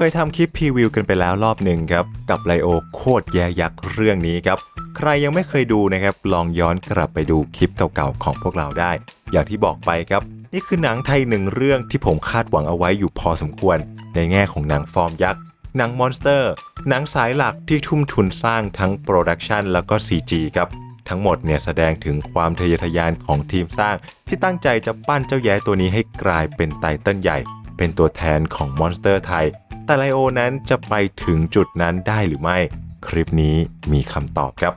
เคยทำคลิปพรีวิวกันไปแล้วรอบหนึ่งครับ กับไลโอโคตรแย่ยักษ์เรื่องนี้ครับ ใครยังไม่เคยดูนะครับ ลองย้อนกลับไปดูคลิปเก่าๆของพวกเราได้ อย่างที่บอกไปครับ นี่คือหนังไทยหนึ่งเรื่องที่ผมคาดหวังเอาไว้อยู่พอสมควร ในแง่ของหนังฟอร์มยักษ์หนังมอนสเตอร์ หนังสายหลักที่ทุ่มทุนสร้างทั้งโปรดักชันแล้วก็ CG ครับ ทั้งหมดเนี่ยแสดงถึงความทะเยอทะยานของทีมสร้าง ที่ตั้งใจจะปั้นเจ้าแย้ตัวนี้ให้กลายเป็นไตเติ้ลใหญ่ เป็นตัวแทนของมอนสเตอร์ไทย แต่ไลโอนั้นจะไปถึงจุดนั้นได้หรือไม่ คลิปนี้มีคำตอบครับ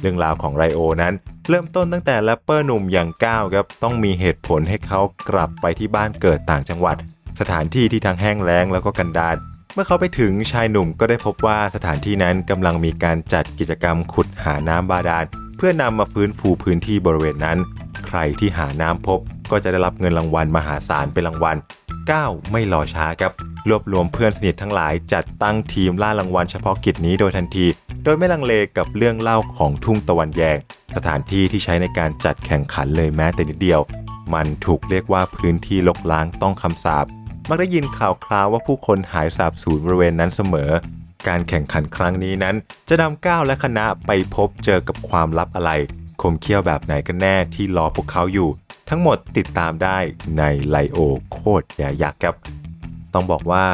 เรื่องราวของไรโอนั้น เริ่มต้นตั้งแต่แรปเปอร์หนุ่มอย่างก้าวครับต้องมีเหตุผลให้เขากลับไปที่บ้านเกิดต่างจังหวัด สถานที่ที่ทั้งแห้งแล้งแล้วก็กันดารเมื่อเขาไปถึงชายหนุ่มก็ได้พบว่าสถานที่นั้นกำลังมีการจัดกิจกรรมขุดหาน้ำบาดาล พื่อนำมาฟื้นฟูพื้นที่บริเวณนั้น ใครที่หาน้ำพบก็จะได้รับเงินรางวัลมหาศาลเป็นรางวัล9ไม่รอช้าครับรวบรวมเพื่อนสนิททั้งหลายจัดตั้งทีมล่ารางวัลเฉพาะกิจนี้โดยทันที โดยไม่ลังเลกับเรื่องเล่าของทุ่งตะวันแยง สถานที่ที่ใช้ในการจัดแข่งขันเลยแม้แต่นิดเดียว มันถูกเรียกว่าพื้นที่ลกล้างต้องคำสาปมักได้ยินข่าวคราวว่าผู้คนหายสาบสูญบริเวณนั้นเสมอ การแข่งขันครั้งนี้นั้น จะนำก้าวและคณะไปพบเจอกับความลับอะไรคมเขี้ยวแบบไหนกันแน่ที่รอพวกเขาอยู่ ทั้งหมดติดตามได้ในไลโอโคตรย่ยักษ์ครับ ต้องบอกว่า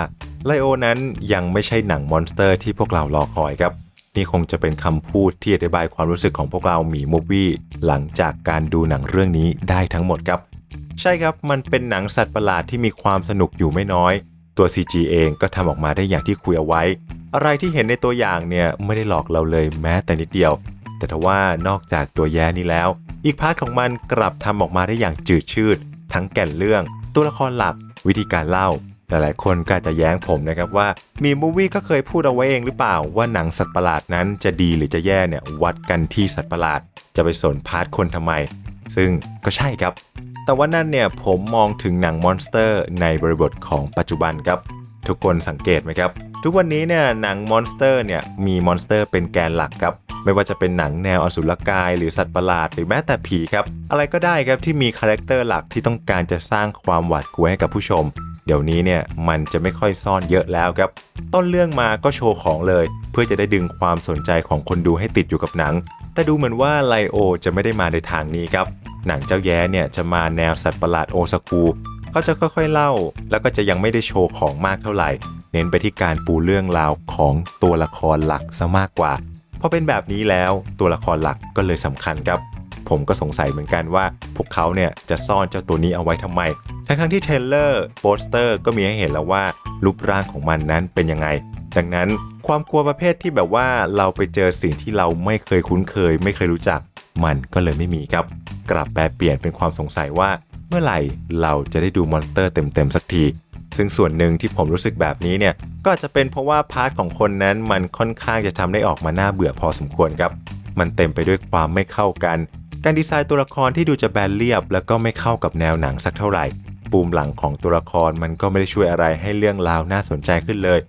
ไลโอนั้นยังไม่ใช่หนังมอนสเตอร์ที่พวกเรารอคอยครับ นี่คงจะเป็นคำพูดที่อธิบายความรู้สึกของพวกเราหมีมูฟวี่หลังจากการดูหนังเรื่องนี้ได้ทั้งหมดครับ ใช่ครับมันเป็นหนังสัตว์ประหลาดที่มีความสนุกอยู่ไม่น้อย ตัว CG เองก็ทำออกมาได้อย่างที่คุยเอาไว้ อะไรที่เห็นในตัวอย่างเนี่ยไม่ได้หลอกเราเลยแม้แต่นิดเดียว แต่ทว่านอกจากตัวแย่นี้แล้ว อีกพาร์ทของมันกลับทำออกมาได้อย่างจืดชืด ทั้งแก่นเรื่อง ตัวละครหลัก วิธีการเล่าหลายๆคนก็จะแย้งผมนะครับว่ามีมูวี่ก็เคยพูดเอาไว้เองหรือเปล่า ว่าหนังสัตว์ประหลาดนั้นจะดีหรือจะแย่เนี่ยวัดกันที่สัตว์ประหลาด จะไปสนพาร์ทคนทำไม ซึ่งก็ใช่ครับ แต่ว่านั่นเนี่ยผมมองถึงหนังมอนสเตอร์ในบริบทของปัจจุบันครับ ทุกคนสังเกตไหมครับ ทุกวันนี้เนี่ยหนังมอนสเตอร์เนี่ยมีมอนสเตอร์เป็นแกนหลักครับ ไม่ว่าจะเป็นหนังแนวอสุรกาย หรือสัตว์ประหลาดหรือแม้แต่ผีครับ อะไรก็ได้ครับที่มีคาแรคเตอร์หลักที่ต้องการจะสร้างความหวาดกลัวให้กับผู้ชม เดี๋ยวนี้เนี่ยมันจะไม่ค่อยซ่อนเยอะแล้วครับ ต้นเรื่องมาก็โชว์ของเลย เพื่อจะได้ดึงความสนใจของคนดูให้ติดอยู่กับหนัง แต่ดูเหมือนว่าไลโอจะไม่ได้มาในทางนี้ครับหนังเจ้าแย้เนี่ยจะมาแนวสัตว์ประหลาดโอซากุเขาจะค่อยๆเล่า แล้วก็จะยังไม่ได้โชว์ของมากเท่าไหร่ น้นไปที่การปูเรื่องราวของตัวละครหลักซะมากกว่าพอเป็นแบบนี้แล้วตัวละครหลักก็เลยสำคัญครับ ผมก็สงสัยเหมือนกันว่า พวกเขาเนี่ยจะซ่อนเจ้าตัวนี้เอาไว้ทำไม ทั้งๆที่เทรลเลอร์โปสเตอร์ก็มีให้เห็นแล้วว่ารูปร่างของมันนั้นเป็นยังไง ดังนั้นความกลัวประเภทที่แบบว่าเราไปเจอสิ่งที่เราไม่เคยคุ้นเคย ไม่เคยรู้จัก มันก็เลยไม่มีครับ กลับแปลเปลี่ยนเป็นความสงสัยว่า เมื่อไหร่เราจะได้ดูมอนสเตอร์เต็มๆสักที ซึ่งส่วนหนึ่งที่ผมรู้สึกแบบนี้เนี่ยก็จจะเป็นเพราะว่าพาร์ทของคนนั้นมันค่อนข้างจะทำได้ออกมาน่าเบื่อพอสมควรครับ มันเต็มไปด้วยความไม่เข้ากัน การดีไซน์ตัวละครที่ดูจะแบนเรียบ แล้วก็ไม่เข้ากับแนวหนังสักเท่าไหร่ ปูมหลังของตัวละครมันก็ไม่ได้ช่วยอะไรให้เรื่องราวน่าสนใจขึ้นเลย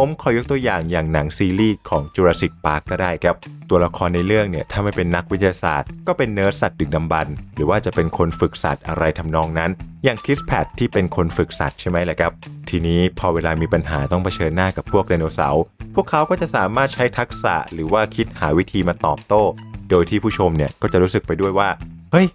ผมขอยกตัวอย่างอย่างหนังซีรีส์ของ Jurassic Park ก็ได้ครับ ตัวละครในเรื่องเนี่ยถ้าไม่เป็นนักวิทยาศาสตร์ ก็เป็นเนิร์ดสัตว์ดึกดำบรรหรือว่าจะเป็นคนฝึกสัตว์อะไรทำนองนั้น อย่างคิสแพดที่เป็นคนฝึกสัตว์ใช่ไหมล่ะครับ ทีนี้พอเวลามีปัญหาต้องเผชิญหน้ากับพวกไดโนเสาร์พวกเขาก็จะสามารถใช้ทักษะหรือว่าคิดหาวิธีมาตอบโต้ โดยที่ผู้ชมเนี่ยก็จะรู้สึกไปด้วยว่าเฮ้ย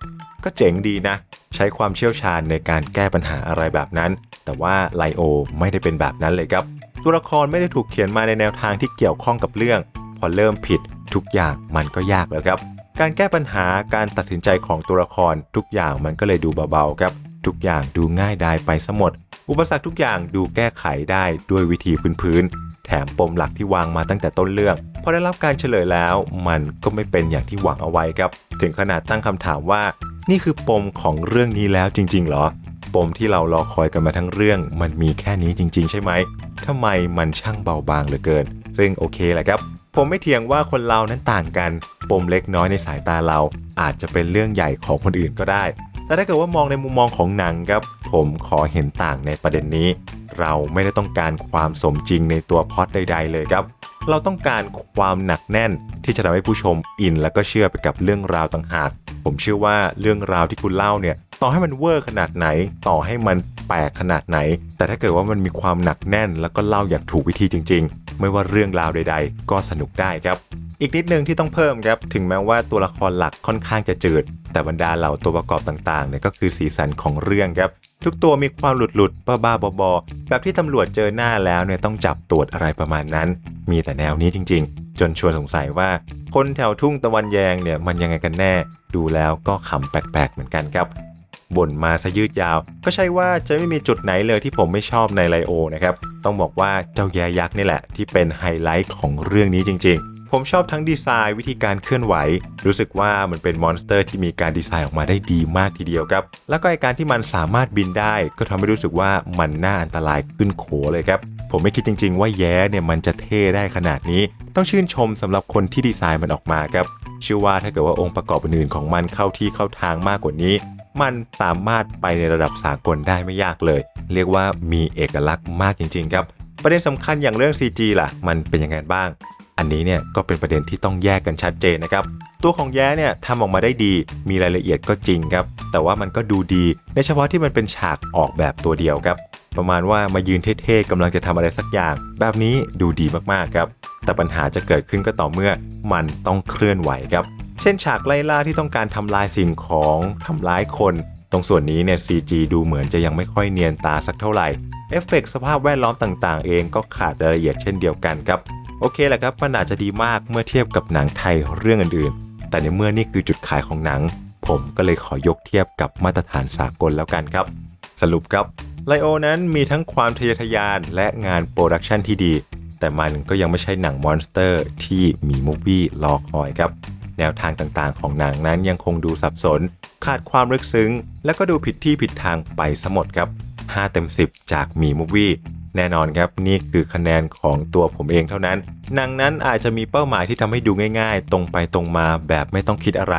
ก็เจ๋งดีนะ ใช้ความเชี่ยวชาญในการแก้ปัญหาอะไรแบบนั้น แต่ว่าไลโอไม่ได้เป็นแบบนั้นเลยครับ ตัวละครไม่ได้ถูกเขียนมาในแนวทางที่เกี่ยวข้องกับเรื่อง พอเริ่มผิดทุกอย่างมันก็ยากแล้วครับ การแก้ปัญหาการตัดสินใจของตัวละครทุกอย่างมันก็เลยดูเบาๆครับ ทุกอย่างดูง่ายดายไปซะหมด อุปสรรคทุกอย่างดูแก้ไขได้ด้วยวิธีพื้นๆแถมปมหลักที่วางมาตั้งแต่ต้นเรื่องพอได้รับการเฉลยแล้วมันก็ไม่เป็นอย่างที่หวังเอาไว้ครับ ถึงขนาดตั้งคำถามว่า นี่คือปมของเรื่องนี้แล้วจริงๆหรอ ปมที่เรารอคอยกันมาทั้งเรื่อง มันมีแค่นี้จริง ๆ ใช่ไหมทำไมมันช่างเบาบางเหลือเกิน ซึ่งโอเคแหละครับ ผมไม่เถียงว่าคนเรานั้นต่างกัน ปมเล็กน้อยในสายตาเรา อาจจะเป็นเรื่องใหญ่ของคนอื่นก็ได้ แต่ถ้าเกิดว่ามองในมุมมองของหนังครับ ผมขอเห็นต่างในประเด็นนี้ เราไม่ได้ต้องการความสมจริงในตัวพล็อตใด ๆ เลยครับเราต้องการความหนักแน่นที่จะทำให้ผู้ชมอิน แล้วก็เชื่อไปกับเรื่องราวต่างหาก ผมเชื่อว่าเรื่องราวที่คุณเล่าเนี่ย ต่อให้มันเวอร์ขนาดไหน ต่อให้มันแปลกขนาดไหน แต่ถ้าเกิดว่ามันมีความหนักแน่น แล้วก็เล่าอย่างถูกวิธีจริง ๆ ไม่ว่าเรื่องราวใด ๆ ก็สนุกได้ครับ อีกนิดนึงที่ต้องเพิ่มครับ ถึงแม้ว่าตัวละครหลักค่อนข้างจะจืด แต่บรรดาเหล่าตัวประกอบต่างๆเนี่ยก็คือสีสันของเรื่องครับ ทุกตัวมีความหลุดหลุดๆบ้าบอๆแบบที่ตำรวจเจอหน้าแล้วเนี่ยต้องจับตรวจอะไรประมาณนั้น มีแต่แนวนี้จริง ๆ จนชวนสงสัยว่า คนแถวทุ่งตะวันแยงเนี่ยมันยังไงกันแน่ ดูแล้วก็ขำแปลกๆเหมือนกันครับ บ่นมาซะยืดยาว ก็ใช่ว่าจะไม่มีจุดไหนเลยที่ผมไม่ชอบในไลโอนะครับ ต้องบอกว่าเจ้าแยยักษ์นี่แหละ ที่เป็นไฮไลท์ของเรื่องนี้จริง ๆ ผมชอบทั้งดีไซน์วิธีการเคลื่อนไหว รู้สึกว่ามันเป็นมอนสเตอร์ที่มีการดีไซน์ออกมาได้ดีมากทีเดียวครับ แล้วก็ไอการที่มันสามารถบินได้ ก็ทำให้รู้สึกว่ามันน่าอันตรายขึ้นโขเลยครับผมไม่คิดจริง ๆ ว่าแย้เนี่ยมันจะเท่ได้ขนาดนี้ ต้องชื่นชมสำหรับคนที่ดีไซน์มันออกมาครับเชื่อว่าถ้าเกิดว่าองค์ประกอบอื่นๆของมันเข้าที่เข้าทางมากกว่านี้ มันสามารถไปในระดับสากลได้ไม่ยากเลย เรียกว่ามีเอกลักษณ์มากจริง ๆ ครับ ประเด็นสำคัญอย่างเรื่อง CG ล่ะ มันเป็นยังไงบ้าง อันนี้เนี่ยก็เป็นประเด็นที่ต้องแยกกันชัดเจนนะครับ ตัวของแย้เนี่ยทำออกมาได้ดี มีรายละเอียดก็จริงครับ แต่ว่ามันก็ดูดีในเฉพาะที่มันเป็นฉากออกแบบตัวเดียวครับ ประมาณว่ามายืนเท่ๆกำลังจะทำอะไรสักอย่าง แบบนี้ดูดีมากๆครับแต่ปัญหาจะเกิดขึ้นก็ต่อเมื่อมันต้องเคลื่อนไหวครับ เช่นฉากไล่ล่าที่ต้องการทำลายสิ่งของทำร้ายคน ตรงส่วนนี้เนี่ย CG ดูเหมือนจะยังไม่ค่อยเนียนตาสักเท่าไหร่เอฟเฟกต์สภาพแวดล้อมต่างๆ เองก็ขาดรายละเอียดเช่นเดียวกันครับ โอเคแหละครับมันอาจจะดีมากเมื่อเทียบกับหนังไทยเรื่องอื่นๆ แต่ในเมื่อนี่คือจุดขายของหนัง ผมก็เลยขอยกเทียบกับมาตรฐานสากลแล้วกันครับ สรุปครับไลโอนั้นมีทั้งความทะเยอทะยานและงานโปรดักชันที่ดี แต่มันก็ยังไม่ใช่หนังมอนสเตอร์ที่มีมูฟวี่รอคอยครับ แนวทางต่างๆ ของหนังนั้นยังคงดูสับสน ขาดความลึกซึ้ง และก็ดูผิดที่ผิดทางไปสมดครับ 5 เต็ม 10 จากมีมูฟวี่แน่นอนครับนี่คือคะแนนของตัวผมเองเท่านั้นหนังนั้นอาจจะมีเป้าหมายที่ทำให้ดูง่าย ๆ ตรงไปตรงมาแบบไม่ต้องคิดอะไร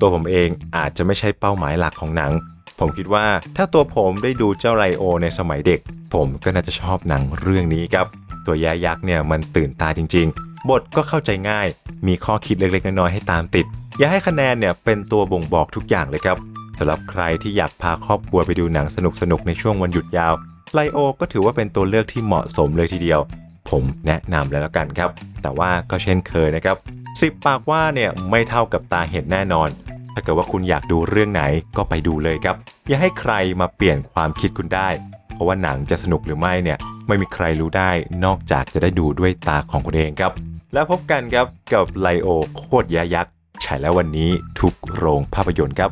ตัวผมเองอาจจะไม่ใช่เป้าหมายหลักของหนัง ผมคิดว่าถ้าตัวผมได้ดูเจ้าไรโอในสมัยเด็ก ผมก็น่าจะชอบหนังเรื่องนี้ครับ ตัวแยยักษ์เนี่ยมันตื่นตาจริงๆ บทก็เข้าใจง่าย มีข้อคิดเล็กๆ น้อยๆให้ตามติด อย่าให้คะแนนเนี่ยเป็นตัวบ่งบอกทุกอย่างเลยครับสำหรับใครที่อยากพาครอบครัวไปดูหนังสนุกๆในช่วงวันหยุดยาวไลโอก็ถือว่าเป็นตัวเลือกที่เหมาะสมเลยทีเดียว ผมแนะนำแล้วกันครับ แต่ว่าก็เช่นเคยนะครับสิบปากว่าเนี่ยไม่เท่ากับตาเห็นแน่นอน ถ้าเกิดว่าคุณอยากดูเรื่องไหนก็ไปดูเลยครับ อย่าให้ใครมาเปลี่ยนความคิดคุณได้ เพราะว่าหนังจะสนุกหรือไม่เนี่ยไม่มีใครรู้ได้นอกจากจะได้ดูด้วยตาของคุณเองครับ แล้วพบกันครับกับไลโอโคตรยายักษ์ฉายแล้ววันนี้ทุกโรงภาพยนตร์ครับ